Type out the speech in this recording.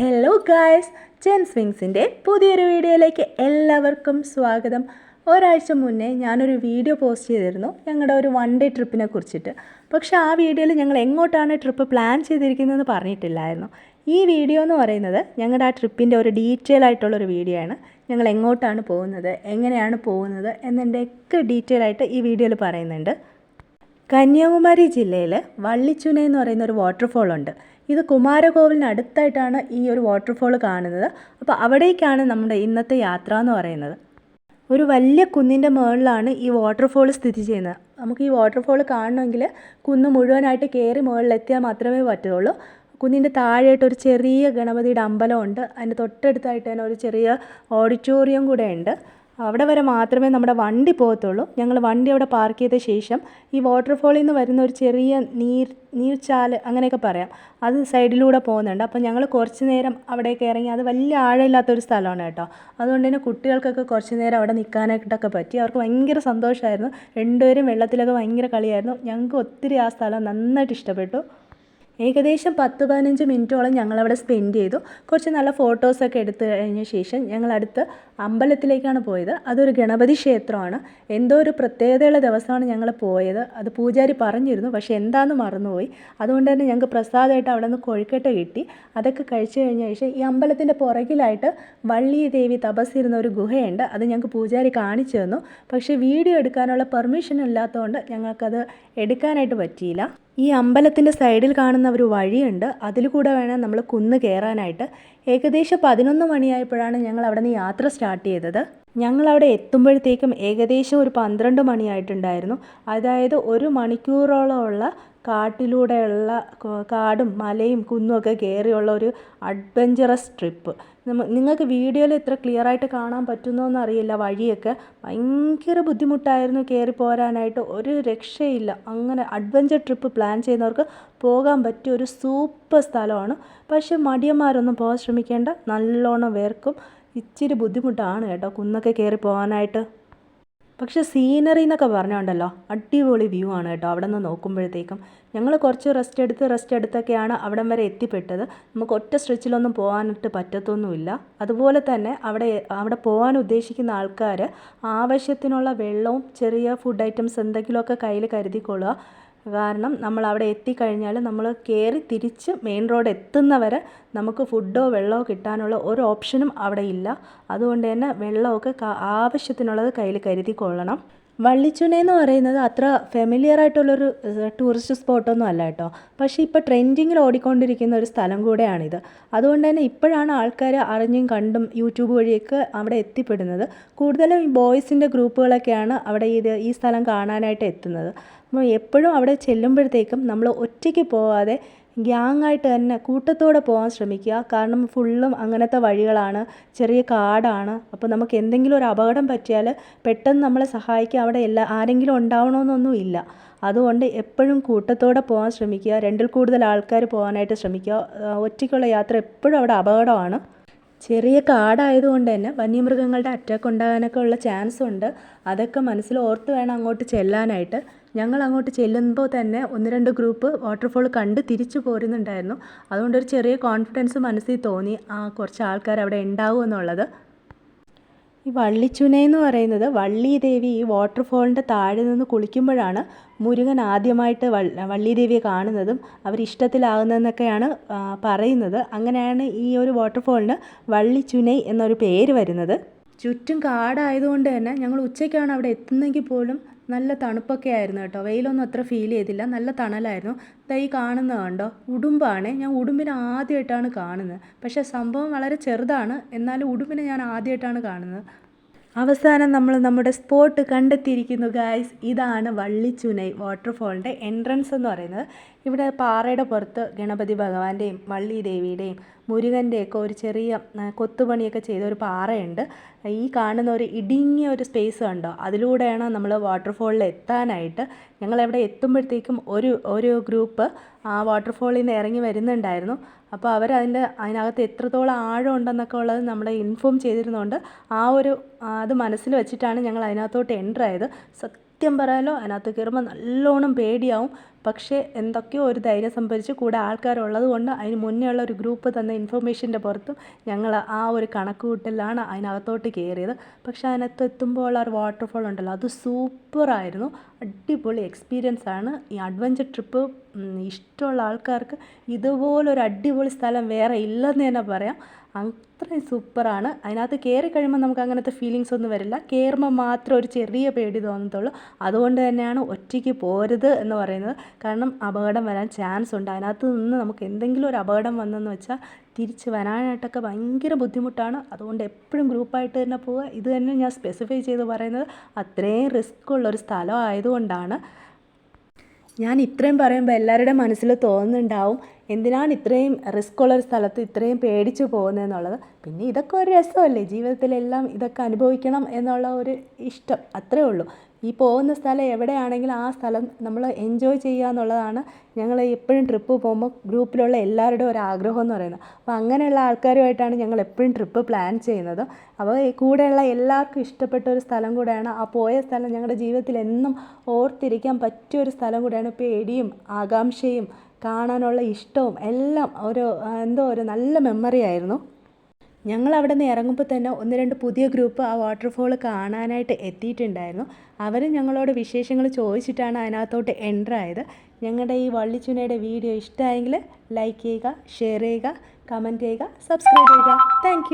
Hello guys gen സ്വിങ്സിന്റെ പുതിയൊരു വീഡിയോയിലേക്ക് എല്ലാവർക്കും സ്വാഗതം. ഒരാഴ്ച മുന്നേ ഞാനൊരു വീഡിയോ പോസ്റ്റ് ചെയ്തിരുന്നു ഞങ്ങളുടെ ഒരു വൺ ഡേ ട്രിപ്പിനെ കുറിച്ചിട്ട്. പക്ഷേ ആ വീഡിയോയിൽ ഞങ്ങൾ എങ്ങോട്ടാണ് ട്രിപ്പ് പ്ലാൻ ചെയ്തിരിക്കുന്നതെന്ന് പറഞ്ഞിട്ടില്ലായിരുന്നു. ഈ വീഡിയോ എന്ന് പറയുന്നത് ഞങ്ങളുടെ ആ ട്രിപ്പിന്റെ ഒരു ഡീറ്റെയിൽ ആയിട്ടുള്ളൊരു വീഡിയോ ആണ്. ഞങ്ങൾ എങ്ങോട്ടാണ് പോകുന്നത് എങ്ങനെയാണ് പോകുന്നത് എന്നതിന്റെയൊക്കെ ഡീറ്റെയിൽ ആയിട്ട് ഈ വീഡിയോയിൽ പറയുന്നുണ്ട്. കന്യാകുമാരി ജില്ലയിൽ വള്ളിച്ചുന എന്ന് പറയുന്ന ഒരു വാട്ടർഫോൾ ഉണ്ട്. ഇത് കുമാരകോവിലിന് അടുത്തായിട്ടാണ് ഈ ഒരു വാട്ടർഫോൾ കാണുന്നത്. അപ്പോൾ അവിടേക്കാണ് നമ്മുടെ ഇന്നത്തെ യാത്ര എന്ന് പറയുന്നത്. ഒരു വലിയ കുന്നിന്റെ മുകളിലാണ് ഈ വാട്ടർഫോൾ സ്ഥിതി ചെയ്യുന്നത്. നമുക്ക് ഈ വാട്ടർഫോൾ കാണണമെങ്കിൽ കുന്ന് മുഴുവനായിട്ട് കയറി മുകളിലെത്തിയാൽ മാത്രമേ പറ്റുള്ളൂ. കുന്നിന്റെ താഴെയായിട്ട് ഒരു ചെറിയ ഗണപതിയുടെ അമ്പലമുണ്ട്. അതിന്റെ തൊട്ടടുത്തായിട്ട് തന്നെ ഒരു ചെറിയ ഓഡിറ്റോറിയം കൂടെ ഉണ്ട്. അവിടെ വരെ മാത്രമേ നമ്മുടെ വണ്ടി പോകത്തുള്ളൂ. ഞങ്ങൾ വണ്ടി അവിടെ പാർക്ക് ചെയ്ത ശേഷം ഈ വാട്ടർഫോളിൽ നിന്ന് വരുന്ന ഒരു ചെറിയ നീർ നീർച്ചാൽ അങ്ങനെയൊക്കെ പറയാം. അത് സൈഡിലൂടെ പോകുന്നുണ്ട്. അപ്പോൾ ഞങ്ങൾ കുറച്ച് നേരം അവിടേക്ക് ഇറങ്ങി. അത് വലിയ ആഴമില്ലാത്തൊരു സ്ഥലമാണ് കേട്ടോ. അതുകൊണ്ട് തന്നെ കുട്ടികൾക്കൊക്കെ കുറച്ച് നേരം അവിടെ നിൽക്കാനായിട്ടൊക്കെ പറ്റി. അവർക്ക് ഭയങ്കര സന്തോഷമായിരുന്നു. രണ്ടുപേരും വെള്ളത്തിലൊക്കെ ഭയങ്കര കളിയായിരുന്നു. ഞങ്ങൾക്ക് ഒത്തിരി ആ സ്ഥലം നന്നായിട്ട് ഇഷ്ടപ്പെട്ടു. ഏകദേശം പത്ത് പതിനഞ്ച് മിനിറ്റോളം ഞങ്ങളവിടെ സ്പെൻഡ് ചെയ്തു. കുറച്ച് നല്ല ഫോട്ടോസൊക്കെ എടുത്തു കഴിഞ്ഞ ശേഷം ഞങ്ങൾ അടുത്ത് അമ്പലത്തിലേക്കാണ് പോയത്. അതൊരു ഗണപതി ക്ഷേത്രമാണ്. എന്തോ ഒരു പ്രത്യേകതയുള്ള ദിവസമാണ് ഞങ്ങൾ പോയത്. അത് പൂജാരി പറഞ്ഞിരുന്നു പക്ഷേ എന്താന്ന് മറന്നുപോയി. അതുകൊണ്ട് തന്നെ ഞങ്ങൾക്ക് പ്രസാദമായിട്ട് അവിടെ നിന്ന് കൊഴുക്കട്ട കിട്ടി. അതൊക്കെ കഴിച്ചു കഴിഞ്ഞ ശേഷം ഈ അമ്പലത്തിന്റെ പുറകിലായിട്ട് വള്ളി ദേവി തപസ്സിരുന്ന ഒരു ഗുഹയുണ്ട്. അത് ഞങ്ങൾക്ക് പൂജാരി കാണിച്ചു തന്നു. പക്ഷേ വീഡിയോ എടുക്കാനുള്ള പെർമിഷൻ ഇല്ലാത്തതുകൊണ്ട് ഞങ്ങൾക്കത് എടുക്കാനായിട്ട് പറ്റിയില്ല. ഈ അമ്പലത്തിന്റെ സൈഡിൽ കാണുന്ന ഒരു വഴിയുണ്ട്. അതിൽ കൂടെ വേണം നമ്മൾ കുന്ന് കയറാനായിട്ട്. ഏകദേശം പതിനൊന്ന് മണിയായപ്പോഴാണ് ഞങ്ങൾ അവിടെ നിന്ന് യാത്ര സ്റ്റാർട്ട് ചെയ്തത്. ഞങ്ങൾ അവിടെ എത്തുമ്പോഴത്തേക്കും ഏകദേശം ഒരു പന്ത്രണ്ട് മണിയായിട്ടുണ്ടായിരുന്നു. അതായത് ഒരു മണിക്കൂറോളമുള്ള കാട്ടിലൂടെയുള്ള കാടും മലയും കുന്നും ഒക്കെ കയറിയുള്ള ഒരു അഡ്വഞ്ചറസ് ട്രിപ്പ്. നിങ്ങൾക്ക് വീഡിയോയിൽ ഇത്ര ക്ലിയർ ആയിട്ട് കാണാൻ പറ്റുന്നോന്ന് അറിയില്ല വഴിയൊക്കെ. ഭയങ്കര ബുദ്ധിമുട്ടായിരുന്നു കയറി പോരാനായിട്ട്. ഒരു രക്ഷയില്ല. അങ്ങനെ അഡ്വഞ്ചർ ട്രിപ്പ് പ്ലാൻ ചെയ്യുന്നവർക്ക് പോകാൻ പറ്റിയ ഒരു സൂപ്പർ സ്ഥലമാണ്. പക്ഷേ മടിയന്മാരൊന്നും പോകാൻ ശ്രമിക്കേണ്ട. നല്ലോണം വേർക്കും. ഇച്ചിരി ബുദ്ധിമുട്ടാണ് കേട്ടോ കുന്നൊക്കെ കയറി പോകാനായിട്ട്. പക്ഷേ സീനറി എന്നൊക്കെ പറഞ്ഞുണ്ടല്ലോ അടിപൊളി വ്യൂ ആണ് കേട്ടോ അവിടെ നിന്ന് നോക്കുമ്പോഴത്തേക്കും. ഞങ്ങൾ കുറച്ച് റെസ്റ്റ് എടുത്ത് റെസ്റ്റ് എടുത്തൊക്കെയാണ് അവിടം വരെ എത്തിപ്പെട്ടത്. നമുക്ക് ഒറ്റ സ്ട്രെച്ചിലൊന്നും പോകാനായിട്ട് പറ്റത്തൊന്നുമില്ല. അതുപോലെ തന്നെ അവിടെ അവിടെ പോകാൻ ഉദ്ദേശിക്കുന്ന ആൾക്കാർ ആവശ്യത്തിനുള്ള വെള്ളവും ചെറിയ ഫുഡ് ഐറ്റംസ് എന്തെങ്കിലുമൊക്കെ കയ്യിൽ കരുതിക്കൊള്ളുക. കാരണം നമ്മൾ അവിടെ എത്തിക്കഴിഞ്ഞാൽ നമ്മൾ കയറി തിരിച്ച് മെയിൻ റോഡ് എത്തുന്നവരെ നമുക്ക് ഫുഡോ വെള്ളമോ കിട്ടാനുള്ള ഒരു ഓപ്ഷനും അവിടെ ഇല്ല. അതുകൊണ്ട് തന്നെ വെള്ളമൊക്കെ ആവശ്യത്തിനുള്ളത് കയ്യിൽ കരുതിക്കൊള്ളണം വള്ളിച്ചുന എന്ന് പറയുന്നത് അത്ര ഫെമിലിയർ ആയിട്ടുള്ളൊരു ടൂറിസ്റ്റ് സ്പോട്ടൊന്നും അല്ല കേട്ടോ. പക്ഷേ ഇപ്പോൾ ട്രെൻഡിങ്ങിൽ ഓടിക്കൊണ്ടിരിക്കുന്ന ഒരു സ്ഥലം കൂടെയാണിത്. അതുകൊണ്ട് തന്നെ ഇപ്പോഴാണ് ആൾക്കാർ അറിഞ്ഞും കണ്ടും യൂട്യൂബ് വഴിയൊക്കെ അവിടെ എത്തിപ്പെടുന്നത്. കൂടുതലും ഈ ബോയ്സിന്റെ ഗ്രൂപ്പുകളൊക്കെയാണ് അവിടെ ഇത് ഈ സ്ഥലം കാണാനായിട്ട് എത്തുന്നത്. അപ്പോൾ എപ്പോഴും അവിടെ ചെല്ലുമ്പോഴത്തേക്കും നമ്മൾ ഒറ്റയ്ക്ക് പോവാതെ ഗ്യാങ്ങായിട്ട് തന്നെ കൂട്ടത്തോടെ പോകാൻ ശ്രമിക്കുക. കാരണം ഫുള്ളും അങ്ങനത്തെ വഴികളാണ്. ചെറിയ കാടാണ്. അപ്പോൾ നമുക്ക് എന്തെങ്കിലും ഒരു അപകടം പറ്റിയാൽ പെട്ടെന്ന് നമ്മളെ സഹായിക്കാൻ അവിടെ എല്ലാ ആരെങ്കിലും ഉണ്ടാവണമെന്നൊന്നും ഇല്ല. അതുകൊണ്ട് എപ്പോഴും കൂട്ടത്തോടെ പോകാൻ ശ്രമിക്കുക. രണ്ടിൽ കൂടുതൽ ആൾക്കാർ പോകാനായിട്ട് ശ്രമിക്കുക. ഒറ്റയ്ക്കുള്ള യാത്ര എപ്പോഴും അവിടെ അപകടമാണ്. ചെറിയ കാടായതുകൊണ്ട് തന്നെ വന്യമൃഗങ്ങളുടെ അറ്റാക്ക് ഉണ്ടാകാനൊക്കെ ഉള്ള ചാൻസ് ഉണ്ട്. അതൊക്കെ മനസ്സിൽ ഓർത്ത് വേണം അങ്ങോട്ട് ചെല്ലാനായിട്ട്. ഞങ്ങൾ അങ്ങോട്ട് ചെല്ലുമ്പോൾ തന്നെ ഒന്ന് രണ്ട് ഗ്രൂപ്പ് വാട്ടർഫോൾ കണ്ട് തിരിച്ചു പോരുന്നുണ്ടായിരുന്നു. അതുകൊണ്ട് ഒരു ചെറിയ കോൺഫിഡൻസ് മനസ്സിൽ തോന്നി ആ കുറച്ച് ആൾക്കാർ അവിടെ ഉണ്ടാവും എന്നുള്ളത്. ഈ വള്ളിച്ചുന എന്ന് പറയുന്നത് വള്ളി ദേവി ഈ വാട്ടർഫോളിന്റെ താഴെ നിന്ന് കുളിക്കുമ്പോഴാണ് മുരുകൻ ആദ്യമായിട്ട് വള്ളി ദേവിയെ കാണുന്നതും അവരിഷ്ടത്തിലാകുന്നതെന്നൊക്കെയാണ് പറയുന്നത്. അങ്ങനെയാണ് ഈ ഒരു വാട്ടർഫോളിന് വള്ളിച്ചുനൈ എന്നൊരു പേര് വരുന്നത്. ചുറ്റും കാടായതുകൊണ്ട് തന്നെ ഞങ്ങൾ ഉച്ചയ്ക്കാണ് അവിടെ എത്തുന്നെങ്കിൽ പോലും നല്ല തണുപ്പൊക്കെ ആയിരുന്നു കേട്ടോ. വെയിലൊന്നും അത്ര ഫീൽ ചെയ്തില്ല. നല്ല തണലായിരുന്നു. ദൈ കാണുന്ന കണ്ടോ? ഉടുമ്പാണ്. ഞാൻ ഉടുമ്പിനെ ആദ്യമായിട്ടാണ് കാണുന്നത്. പക്ഷേ സംഭവം വളരെ ചെറുതാണ്. എന്നാലും ഉടുമ്പിനെ ഞാൻ ആദ്യമായിട്ടാണ് കാണുന്നത്. അവസാനം നമ്മൾ നമ്മുടെ സ്പോട്ട് കണ്ടെത്തിയിരിക്കുന്നു ഗായ്സ് ഇതാണ് വള്ളിച്ചുനൈ വാട്ടർഫോളിന്റെ എൻട്രൻസ് എന്ന് പറയുന്നത്. ഇവിടെ പാറയുടെ പുറത്ത് ഗണപതി ഭഗവാന്റെയും വള്ളി ദേവിയുടെയും മുരുകന്റെയൊക്കെ ഒരു ചെറിയ കൊത്തുപണിയൊക്കെ ചെയ്ത ഒരു പാറയുണ്ട്. ഈ കാണുന്ന ഒരു ഇടുങ്ങിയ ഒരു സ്പേസ് കണ്ടോ? അതിലൂടെയാണ് നമ്മൾ വാട്ടർഫോളിൽ എത്താനായിട്ട് ഞങ്ങൾ അവിടെ എത്തുമ്പോഴത്തേക്കും ഒരു ഒരു ഗ്രൂപ്പ് ആ വാട്ടർഫോളിൽ നിന്ന് ഇറങ്ങി വരുന്നുണ്ടായിരുന്നു. അപ്പോൾ അവർ അതിന്റെ അതിനകത്ത് എത്രത്തോളം ആഴം ഉണ്ടെന്നൊക്കെ ഉള്ളത് നമ്മളെ ഇൻഫോം ചെയ്തിരുന്നുകൊണ്ട് ആ ഒരു അത് മനസ്സിൽ വെച്ചിട്ടാണ് ഞങ്ങൾ അതിനകത്തോട്ട് എന്റർ ആയത്. സത്യം പറയാലോ അതിനകത്ത് കയറുമ്പോൾ നല്ലോണം പേടിയാവും. പക്ഷേ എന്തൊക്കെയോ ഒരു ധൈര്യം സംഭരിച്ച് കൂടെ ആൾക്കാരുള്ളത് കൊണ്ട് അതിന് മുന്നേ ഉള്ള ഒരു ഗ്രൂപ്പ് തന്ന ഇൻഫർമേഷന്റെ പുറത്തും ഞങ്ങൾ ആ ഒരു കണക്ക് കൂട്ടലാണ് അതിനകത്തോട്ട് കയറിയത്. പക്ഷേ അതിനകത്ത് എത്തുമ്പോൾ ഉള്ള ഒരു വാട്ടർഫോൾ ഉണ്ടല്ലോ അത് സൂപ്പറായിരുന്നു അടിപൊളി എക്സ്പീരിയൻസ് ആണ്. ഈ അഡ്വഞ്ചർ ട്രിപ്പ് ഇഷ്ടമുള്ള ആൾക്കാർക്ക് ഇതുപോലൊരു അടിപൊളി സ്ഥലം വേറെ ഇല്ലെന്ന് തന്നെ പറയാം. അത്രയും സൂപ്പറാണ് അതിനകത്ത് കയറി കഴിയുമ്പോൾ നമുക്ക് അങ്ങനത്തെ ഫീലിങ്സ് ഒന്നും വരില്ല. കയറുമ്പോൾ മാത്രം ഒരു ചെറിയ പേടി തോന്നത്തുള്ളൂ. അതുകൊണ്ട് തന്നെയാണ് ഒറ്റയ്ക്ക് പോരുത് എന്ന് പറയുന്നത്. കാരണം അപകടം വരാൻ ചാൻസ് ഉണ്ട്. അതിനകത്ത് നിന്ന് നമുക്ക് എന്തെങ്കിലും ഒരു അപകടം വന്നെന്ന് വെച്ചാൽ തിരിച്ച് വരാനായിട്ടൊക്കെ ഭയങ്കര ബുദ്ധിമുട്ടാണ്. അതുകൊണ്ട് എപ്പോഴും ഗ്രൂപ്പായിട്ട് തന്നെ പോവുക. ഇത് തന്നെ ഞാൻ സ്പെസിഫൈ ചെയ്ത് പറയുന്നത് അത്രയും റിസ്ക് ഉള്ളൊരു സ്ഥലം ആയതുകൊണ്ടാണ്. ഞാൻ ഇത്രയും പറയുമ്പോൾ എല്ലാവരുടെ മനസ്സിൽ തോന്നുന്നുണ്ടാവും എന്തിനാണ് ഇത്രയും റിസ്ക് ഉള്ളൊരു സ്ഥലത്ത് ഇത്രയും പേടിച്ച് പോകുന്നതെന്നുള്ളത് പിന്നെ ഇതൊക്കെ ഒരു രസമല്ലേ? ജീവിതത്തിലെല്ലാം ഇതൊക്കെ അനുഭവിക്കണം എന്നുള്ള ഒരു ഇഷ്ടം. അത്രേ ഉള്ളൂ. ഈ പോകുന്ന സ്ഥലം എവിടെയാണെങ്കിലും ആ സ്ഥലം നമ്മൾ എൻജോയ് ചെയ്യുക എന്നുള്ളതാണ് ഞങ്ങൾ എപ്പോഴും ട്രിപ്പ് പോകുമ്പോൾ ഗ്രൂപ്പിലുള്ള എല്ലാവരുടെയും ഒരു ആഗ്രഹം എന്ന് പറയുന്നത്. അപ്പോൾ അങ്ങനെയുള്ള ആൾക്കാരുമായിട്ടാണ് ഞങ്ങൾ എപ്പോഴും ട്രിപ്പ് പ്ലാൻ ചെയ്യുന്നത്. അപ്പോൾ കൂടെയുള്ള എല്ലാവർക്കും ഇഷ്ടപ്പെട്ട ഒരു സ്ഥലം കൂടെയാണ് ആ പോയ സ്ഥലം ഞങ്ങളുടെ ജീവിതത്തിൽ എന്നും ഓർത്തിരിക്കാൻ പറ്റിയ ഒരു സ്ഥലം കൂടെയാണ് പേടിയും ആകാംക്ഷയും കാണാനുള്ള ഇഷ്ടവും എല്ലാം ഒരു എന്തോ ഒരു നല്ല മെമ്മറി ആയിരുന്നു. ഞങ്ങൾ അവിടെ നിന്ന് ഇറങ്ങുമ്പോൾ തന്നെ ഒന്ന് രണ്ട് പുതിയ ഗ്രൂപ്പ് ആ വാട്ടർഫോൾ കാണാനായിട്ട് എത്തിയിട്ടുണ്ടായിരുന്നു. അവർ ഞങ്ങളോട് വിശേഷങ്ങൾ ചോദിച്ചിട്ടാണ് അതിനകത്തോട്ട് എന്റർ ആയത്. ഞങ്ങളുടെ ഈ വള്ളിച്ചുനയുടെ വീഡിയോ ഇഷ്ടമായെങ്കിൽ ലൈക്ക് ചെയ്യുക ഷെയർ ചെയ്യുക കമന്റ് ചെയ്യുക സബ്സ്ക്രൈബ് ചെയ്യുക. താങ്ക്